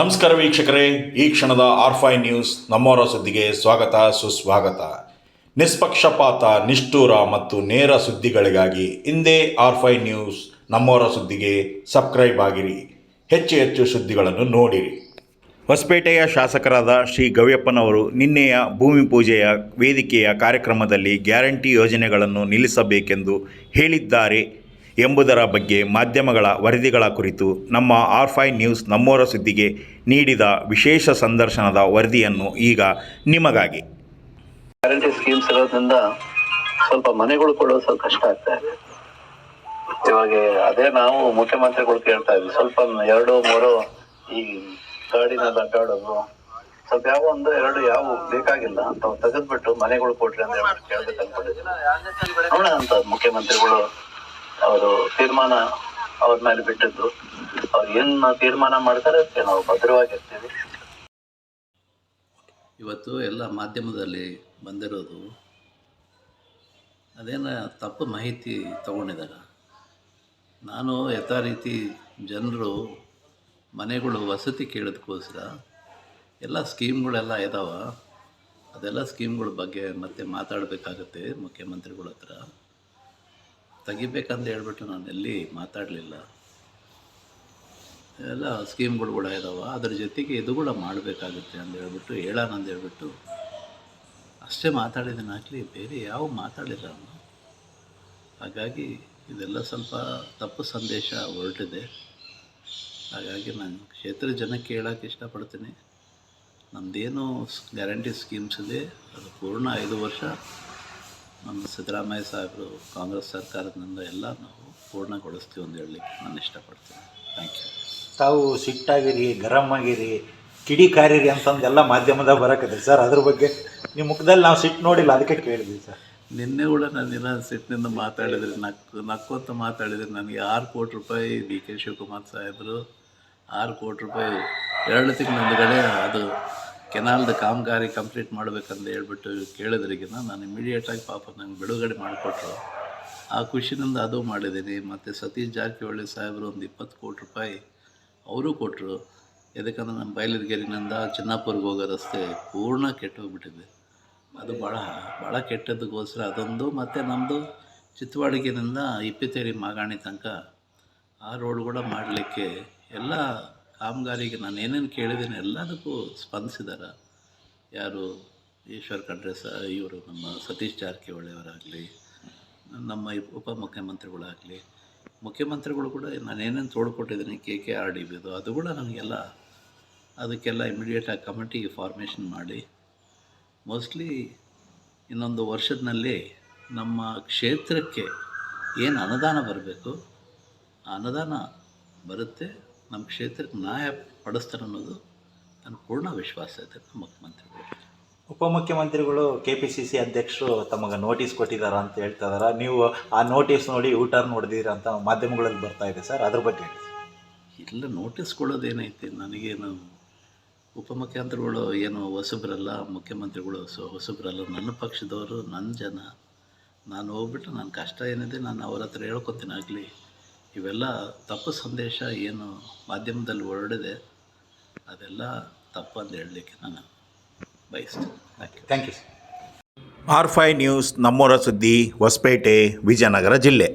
ನಮಸ್ಕಾರ ವೀಕ್ಷಕರೇ, ಈ ಕ್ಷಣದ ಆರ್ಫೈ ನ್ಯೂಸ್ ನಮ್ಮವರ ಸುದ್ದಿಗೆ ಸ್ವಾಗತ, ಸುಸ್ವಾಗತ. ನಿಷ್ಪಕ್ಷಪಾತ, ನಿಷ್ಠೂರ ಮತ್ತು ನೇರ ಸುದ್ದಿಗಳಿಗಾಗಿ ಹಿಂದೆ ಆರ್ಫೈ ನ್ಯೂಸ್ ನಮ್ಮವರ ಸುದ್ದಿಗೆ ಸಬ್ಸ್ಕ್ರೈಬ್ ಆಗಿರಿ. ಹೆಚ್ಚು ಹೆಚ್ಚು ಸುದ್ದಿಗಳನ್ನು ನೋಡಿರಿ. ಹೊಸಪೇಟೆಯ ಶಾಸಕರಾದ ಶ್ರೀ ಗವ್ಯಪ್ಪನವರು ನಿನ್ನೆಯ ಭೂಮಿ ಪೂಜೆಯ ವೇದಿಕೆಯ ಕಾರ್ಯಕ್ರಮದಲ್ಲಿ ಗ್ಯಾರಂಟಿ ಯೋಜನೆಗಳನ್ನು ನಿಲ್ಲಿಸಬೇಕೆಂದು ಹೇಳಿದ್ದಾರೆ. ಎಂಬುದರ ಬಗ್ಗೆ ಮಾಧ್ಯಮಗಳ ವರದಿಗಳ ಕುರಿತು ನಮ್ಮ ಆರ್ಫೈ ನ್ಯೂಸ್ ನಮ್ಮೋರ ಸುದ್ದಿಗೆ ನೀಡಿದ ವಿಶೇಷ ಸಂದರ್ಶನದ ವರದಿಯನ್ನು ಈಗ ನಿಮಗಾಗಿ. ಗ್ಯಾರಂಟಿ ಸ್ಕೀಮ್ಸ್ ಇರೋದ್ರಿಂದ ಸ್ವಲ್ಪ ಮನೆಗಳು ಕೊಡೋದು ಸ್ವಲ್ಪ ಕಷ್ಟ ಆಗ್ತಾ ಇದೆ. ಇವಾಗ ಅದೇ ನಾವು ಮುಖ್ಯಮಂತ್ರಿಗಳು ಕೇಳ್ತಾ ಇದ್ವಿ, ಸ್ವಲ್ಪ ಎರಡು, ಮೂರು ಈ ಗಾಡಿನಲ್ಲಿ ಅಡ್ಡಾಡೋದು ಸ್ವಲ್ಪ ಯಾವ ಒಂದು ಎರಡು ಯಾವ ಬೇಕಾಗಿಲ್ಲ ಅಂತ ತೆಗೆದ್ಬಿಟ್ಟು ಮನೆಗಳು ಕೊಟ್ರಿ ಅಂತ ಕೇಳ್ಬೇಕು ಅನ್ಕೊಂಡಿದ್ದೀನಿ. ಅಂತ ಮುಖ್ಯಮಂತ್ರಿಗಳು ಅವರು ತೀರ್ಮಾನ ಅವ್ರ ಮೇಲೆ ಬಿಟ್ಟಿದ್ದು. ಅವ್ರು ಏನ್ ತೀರ್ಮಾನ ಮಾಡ್ತಾರೆ ಅದಕ್ಕೆ ನಾವು ಭದ್ರವಾಗಿರ್ತೀವಿ. ಇವತ್ತು ಎಲ್ಲ ಮಾಧ್ಯಮದಲ್ಲಿ ಬಂದಿರೋದು ಅದೇನ ತಪ್ಪು ಮಾಹಿತಿ ತಗೊಂಡಿದ್ದಾರೆ? ನಾನು ಯಥಾ ರೀತಿ ಜನರು ಮನೆಗಳು ವಸತಿ ಕೇಳೋದಕ್ಕೋಸ್ಕರ ಎಲ್ಲ ಸ್ಕೀಮ್ಗಳೆಲ್ಲ ಇದಾವ. ಅದೆಲ್ಲ ಸ್ಕೀಮ್ಗಳ ಬಗ್ಗೆ ಮತ್ತೆ ಮಾತಾಡಬೇಕಾಗತ್ತೆ ಮುಖ್ಯಮಂತ್ರಿಗಳ ಹತ್ರ. ತೆಗಿಬೇಕಂತ ಹೇಳ್ಬಿಟ್ಟು ನಾನು ಎಲ್ಲಿ ಮಾತಾಡಲಿಲ್ಲ. ಎಲ್ಲ ಸ್ಕೀಮ್ಗಳು ಕೂಡ ಇದಾವೆ. ಅದ್ರ ಜೊತೆಗೆ ಇದು ಕೂಡ ಮಾಡಬೇಕಾಗುತ್ತೆ ಅಂತ ಹೇಳ್ಬಿಟ್ಟು, ಹೇಳೋಣ ಅಂತ ಹೇಳ್ಬಿಟ್ಟು ಅಷ್ಟೇ ಮಾತಾಡಿದ್ದೀನಿ. ಆಗಲಿ, ಬೇರೆ ಯಾವ ಮಾತಾಡಿಲ್ಲ ಹಾಗಾಗಿ ಇದೆಲ್ಲ ಸ್ವಲ್ಪ ತಪ್ಪು ಸಂದೇಶ ಹೊರಟಿದೆ. ಹಾಗಾಗಿ ನಾನು ಕ್ಷೇತ್ರ ಜನಕ್ಕೆ ಹೇಳೋಕ್ಕೆ ಇಷ್ಟಪಡ್ತೀನಿ. ನಮ್ಮದೇನು ಗ್ಯಾರಂಟಿ ಸ್ಕೀಮ್ಸ್ ಇದೆ. ಅದು ಪೂರ್ಣ ಐದು ವರ್ಷ ನಮ್ಮ ಸಿದ್ದರಾಮಯ್ಯ ಸಾಹೇಬರು ಕಾಂಗ್ರೆಸ್ ಸರ್ಕಾರದಿಂದ ಎಲ್ಲ ನಾವು ಪೂರ್ಣಗೊಳಿಸ್ತೀವಿ ಅಂತ ಹೇಳಲಿಕ್ಕೆ ನಾನು ಇಷ್ಟಪಡ್ತೀನಿ. ಥ್ಯಾಂಕ್ ಯು ತಾವು ಸಿಟ್ಟಾಗಿರಿ ಗರಂ ಆಗಿರಿ ಕಿಡಿ ಕಾರಿರಿ ಅಂತಂದು ಎಲ್ಲ ಮಾಧ್ಯಮದಾಗ ಬರಕತ್ತೆ ಸರ್. ಅದ್ರ ಬಗ್ಗೆ ನಿಮ್ಮ ಮುಖದಲ್ಲಿ ನಾವು ಸಿಟ್ಟು ನೋಡಿಲ್ಲ ಅದಕ್ಕೆ ಕೇಳಿದ್ವಿ ಸರ್. ನಿನ್ನೆ ಕೂಡ ನಾನು ದಿನ ಸಿಟ್ಟಿನಿಂದ ಮಾತಾಡಿದ್ರೆ ನಕ್ಕು ನಕ್ಕೊಂತ ಮಾತಾಡಿದ್ರೆ ನನಗೆ ಆರು ಕೋಟಿ ರೂಪಾಯಿ ಡಿ ಕೆ ಶಿವಕುಮಾರ್ ಸಾಹೇಬರು ಆರು ಕೋಟಿ ರೂಪಾಯಿ ಎರಡು ತಿಂಗಳ ಹಿಂದ್ಗಡೆ ಅದು ಕೆನಾಲ್ದ ಕಾಮಗಾರಿ ಕಂಪ್ಲೀಟ್ ಮಾಡಬೇಕಂತ ಹೇಳ್ಬಿಟ್ಟು ಕೇಳಿದ್ರಿಗಿನ ನಾನು ಇಮಿಡಿಯೇಟಾಗಿ ಪಾಪ ನಂಗೆ ಬಿಡುಗಡೆ ಮಾಡಿಕೊಟ್ರು. ಆ ಖುಷಿನಿಂದ ಅದು ಮಾಡಿದ್ದೀನಿ. ಮತ್ತು ಸತೀಶ್ ಜಾರಕಿಹೊಳಿ ಸಾಹೇಬರು ಒಂದು ಇಪ್ಪತ್ತು ಕೋಟಿ ರೂಪಾಯಿ ಅವರು ಕೊಟ್ಟರು ಯಾಕಂದರೆ ನಮ್ಮ ಬಯಲುಗೆರೆನಿಂದ ಚಿನ್ನಾಪುರ್ಗೆ ಹೋಗೋ ರಸ್ತೆ ಪೂರ್ಣ ಕೆಟ್ಟೋಗ್ಬಿಟ್ಟಿದೆ. ಅದು ಭಾಳ ಭಾಳ ಕೆಟ್ಟದಕ್ಕೋಸ್ಕರ ಅದೊಂದು ಮತ್ತು ನಮ್ಮದು ಚಿತ್ತವಾಡಿಗೆನಿಂದ ಇಪ್ಪಿತೇರಿ ಮಾಗಾಣಿ ತನಕ ಆ ರೋಡ್ ಕೂಡ ಮಾಡಲಿಕ್ಕೆ ಎಲ್ಲ ಕಾಮಗಾರಿಗೆ ನಾನು ಏನೇನು ಕೇಳಿದ್ದೀನಿ ಎಲ್ಲದಕ್ಕೂ ಸ್ಪಂದಿಸಿದ್ದಾರೆ ಯಾರು ಈಶ್ವರ್ ಖಂಡ್ರೆ ಸ, ಇವರು ನಮ್ಮ ಸತೀಶ್ ಜಾರಕಿಹೊಳಿಯವರಾಗಲಿ, ನಮ್ಮ ಉಪ ಉಪಮುಖ್ಯಮಂತ್ರಿಗಳಾಗಲಿ, ಮುಖ್ಯಮಂತ್ರಿಗಳು ಕೂಡ ನಾನು ಏನೇನು ತೋಡ್ಕೊಟ್ಟಿದ್ದೀನಿ ಕೆ ಕೆ ಆರ್ ಡಿ ಬಿದು, ಅದು ಕೂಡ ನನಗೆಲ್ಲ ಅದಕ್ಕೆಲ್ಲ ಇಮಿಡಿಯೇಟಾಗಿ ಕಮಿಟಿ ಫಾರ್ಮೇಷನ್ ಮಾಡಿ ಮೋಸ್ಟ್ಲಿ ಇನ್ನೊಂದು ವರ್ಷದಲ್ಲಿ ನಮ್ಮ ಕ್ಷೇತ್ರಕ್ಕೆ ಏನು ಅನುದಾನ ಬರಬೇಕು, ಆ ಅನುದಾನ ಬರುತ್ತೆ. ನಮ್ಮ ಕ್ಷೇತ್ರಕ್ಕೆ ನ್ಯಾಯ ಪಡಿಸ್ತಾರೆ ಅನ್ನೋದು ನನ್ನ ಪೂರ್ಣ ವಿಶ್ವಾಸ ಇದೆ ನಮ್ಮ ಮುಖ್ಯಮಂತ್ರಿಗಳು ಉಪಮುಖ್ಯಮಂತ್ರಿಗಳು ಕೆ ಪಿ ಸಿ ಸಿ ಅಧ್ಯಕ್ಷರು ತಮಗೆ ನೋಟಿಸ್ ಕೊಟ್ಟಿದ್ದಾರೆ ಅಂತ ಹೇಳ್ತಾ ಇದಾರೆ. ನೀವು ಆ ನೋಟಿಸ್ ನೋಡಿ ಯೂ ಟರ್ನ್ ಹೊಡೆದಿರ ಅಂತ ಮಾಧ್ಯಮಗಳಲ್ಲಿ ಬರ್ತಾ ಇದೆ ಸರ್. ಅದ್ರ ಬಗ್ಗೆ ಹೇಳಿ. ಇಲ್ಲ ನೋಟಿಸ್ ಕೊಡೋದೇನೈತಿ ನನಗೇನು ಉಪಮುಖ್ಯಮಂತ್ರಿಗಳು ಏನು ಹೊಸಬ್ರಲ್ಲ ಮುಖ್ಯಮಂತ್ರಿಗಳು ಸೊ ಹೊಸಬ್ರಲ್ಲ. ನನ್ನ ಪಕ್ಷದವರು ನನ್ನ ಜನ. ನಾನು ಹೋಗ್ಬಿಟ್ಟು ನನ್ನ ಕಷ್ಟ ಏನಿದೆ ನಾನು ಅವ್ರ ಹತ್ರ ಹೇಳ್ಕೊತೀನಿ ಆಗಲಿ. ಇವೆಲ್ಲ ತಪ್ಪು ಸಂದೇಶ ಏನು ಮಾಧ್ಯಮದಲ್ಲಿ ಹೊರಡಿದೆ, ಅದೆಲ್ಲ ತಪ್ಪು ಅಂತ ಹೇಳಲಿಕ್ಕೆ ನಾನು ಬಯಸ್ತೀನಿ. ಥ್ಯಾಂಕ್ ಯು ಸರ್ ಆರ್ಫೈ ನ್ಯೂಸ್ ನಮ್ಮೂರ ಸುದ್ದಿ ಹೊಸಪೇಟೆ, ವಿಜಯನಗರ ಜಿಲ್ಲೆ.